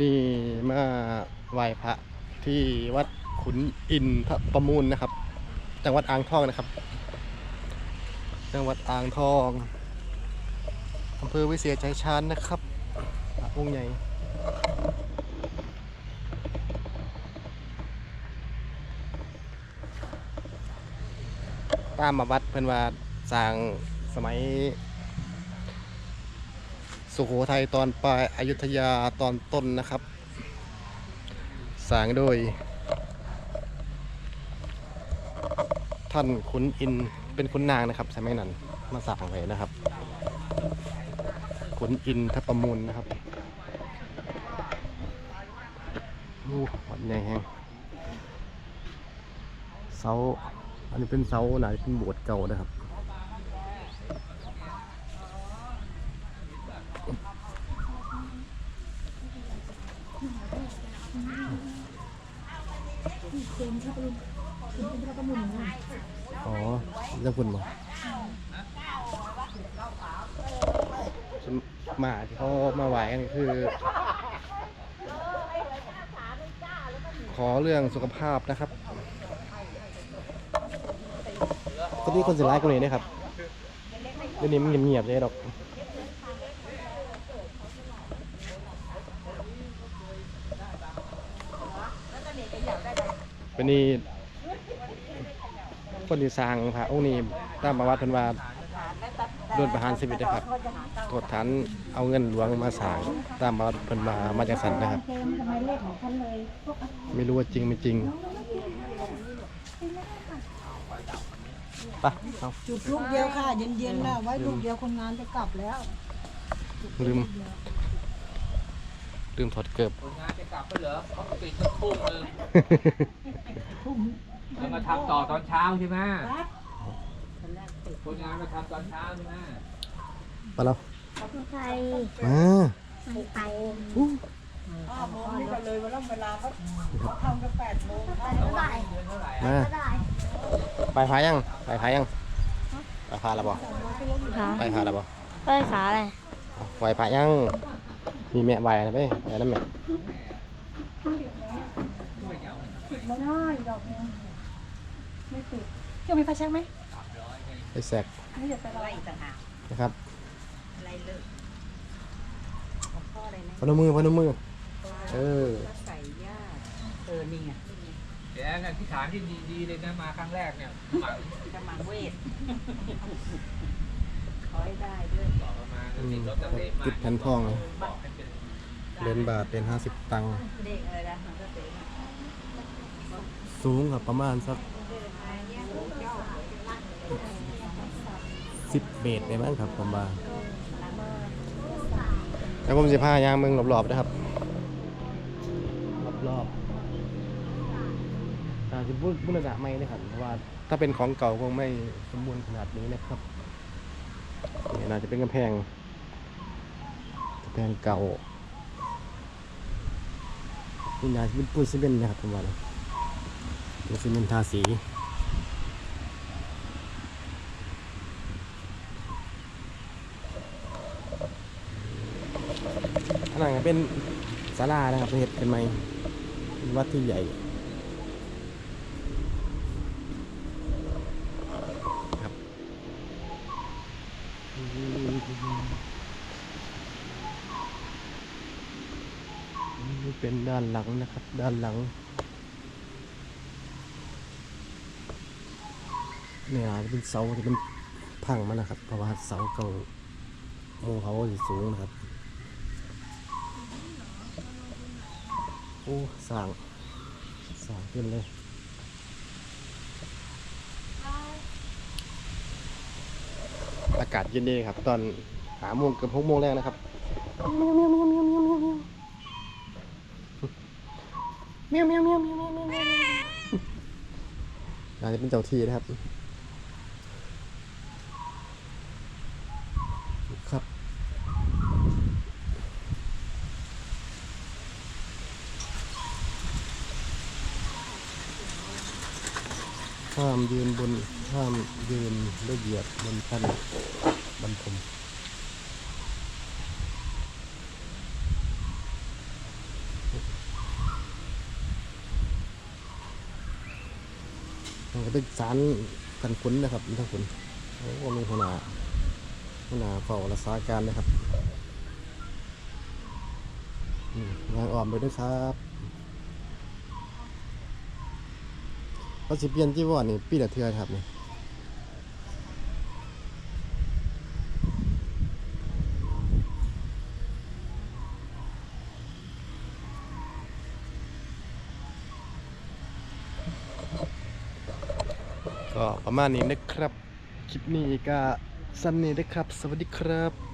นี่มาไหว้พระที่วัดขุนอินทประมูลนะครับ จังหวัดอ่างทองนะครับ จังหวัดอ่างทองอำเภอวิเศษชัยชาญนะครับพระองค์ใหญ่ตามมาวัดเพิ่อนว่าสร้างสมัย สุโขทัยตอนปลายอายุทยาตอนต้นนะครับสร้างโดย ท่านขุนอินเป็นขุนนางนะครับสมัยนั้นมาสร้างไว้นะครับ ขุนอินทประมูลนะครับโอ้วัดใหญ่แฮงเสาอันนี้เป็นเสาไหนเป็นโบสถ์เก่านะครับ อ๋อเรื่องคุณบ่หมาที่เขามาไหวกันคือ ขอเรื่องสุขภาพนะครับก็ที่คนสิร้ายกว่านี้นะครับเรื่องนี้มันเงียบๆเลยดอก เป็นนี่คนที่สร้างพระองค์นี้ตามประวัติเพิ่นว่าโดนประหารชีวิตนะครับโทษฐานเอาเงินหลวงมาสร้างตามประวัติเพิ่นมามาจากสันนะครับเกมทำไมเลขของท่านเลยพวกไม่รู้ว่าจริงไม่จริงไปเอาจุดลูกเดียวค่ะ เย็นๆนะไว้ลูกเดียวคนงานจะกลับแล้ว ลืม ลืมถอดเกือบคนงานจะกลับไปเหรอเขาปิดสักทุ่มหนึงแล้วมาทำต่อตอนเช้าใช่ไหมคนงานมาทำตอนเช้าใช่ไหมไปแล้วใครมาไปห้าโมงนี่ก็เลยเวลาเวลาเขาทำกันแปดโมงเท่าไหร่เดือนเท่าไหร่มาเท่าไหร่ไปพายังไปพายังไปพาแล้วบ่ขาไปพาแล้วบ่เอ้ยขาอะไรไหวพายัง มีแม่ไหวนะไปไหวแล้วแม่ไม่ได้ดอกนึงไม่ติดเกี่ยวมีไฟแช็กไหมไปแสกไม่อยากไปอะไรอีกต่างหากนะครับอะไรเลยพนมมือพนมมือ เออใส่ย่าเออนี่ไงเดี๋ยวนะที่ฐานที่ดีๆเลยนะมาครั้งแรกเนี่ยหมักกำลังเวทขอให้ได้ด้วยต่อมาแล้วอืติมดรถตะเตะมาจุดแผ่นทองเลย บอกให้ เป็นเหรียญบาทเป็นห้าสิบตังค์เด็กอะไรนะมันก็เตะสูงกับประมาณสักสิบเมตรได้มั้งครับผมว่าแล้วผมสิพายางเมืองรอบๆนะครับ รอบๆอาจจะพูดพูดระดับไม่นะครับเพราะว่าถ้าเป็นของเก่าคงไม่สมบูรณ์ขนาดนี้นะครับนี่น่าจะเป็นกำแพงกำแพงเก่า นี่น่าจะเป็นปูนซีเมนต์นะครับผมว่านะปูนซีเมนต์ทาสีอันนั้นเป็นศาลานะครับเห็ดเป็นไม้วัดที่ใหญ่ครับนี่ เป็นด้านหลังนะครับ ด้านหลังเนี่ยเป็นเสาที่เป็นพังมันนะครับ เพราะว่าเสาเก่าโมเขาสิสูงนะครับ โอ้สั่งสั่งขึ้นเลยอากาศเย็นดีครับ ตอนหาโมงเกือบหกโมงแรกนะครับ เมียวเมียวเมียวเมียวเมียวเมียวอาจะเป็นเจ้าที่นะครับ ครับห้ามยืนบนห้ามยืนและเหยียบบนแผ่นบรรทม ก็เป็นสารทันขุนนะครับทันขุนโอ้มีหัวหน้าหัวหน้าเฝ้ารักษาการนะครับงานออมไปด้วยครับเขาสิเปลี่ยนจีวรนี่ปีละเทือครับนี่ ก็ประมาณนี้นะครับ คลิปนี้ก็สั้นนี้นะครับ สวัสดีครับ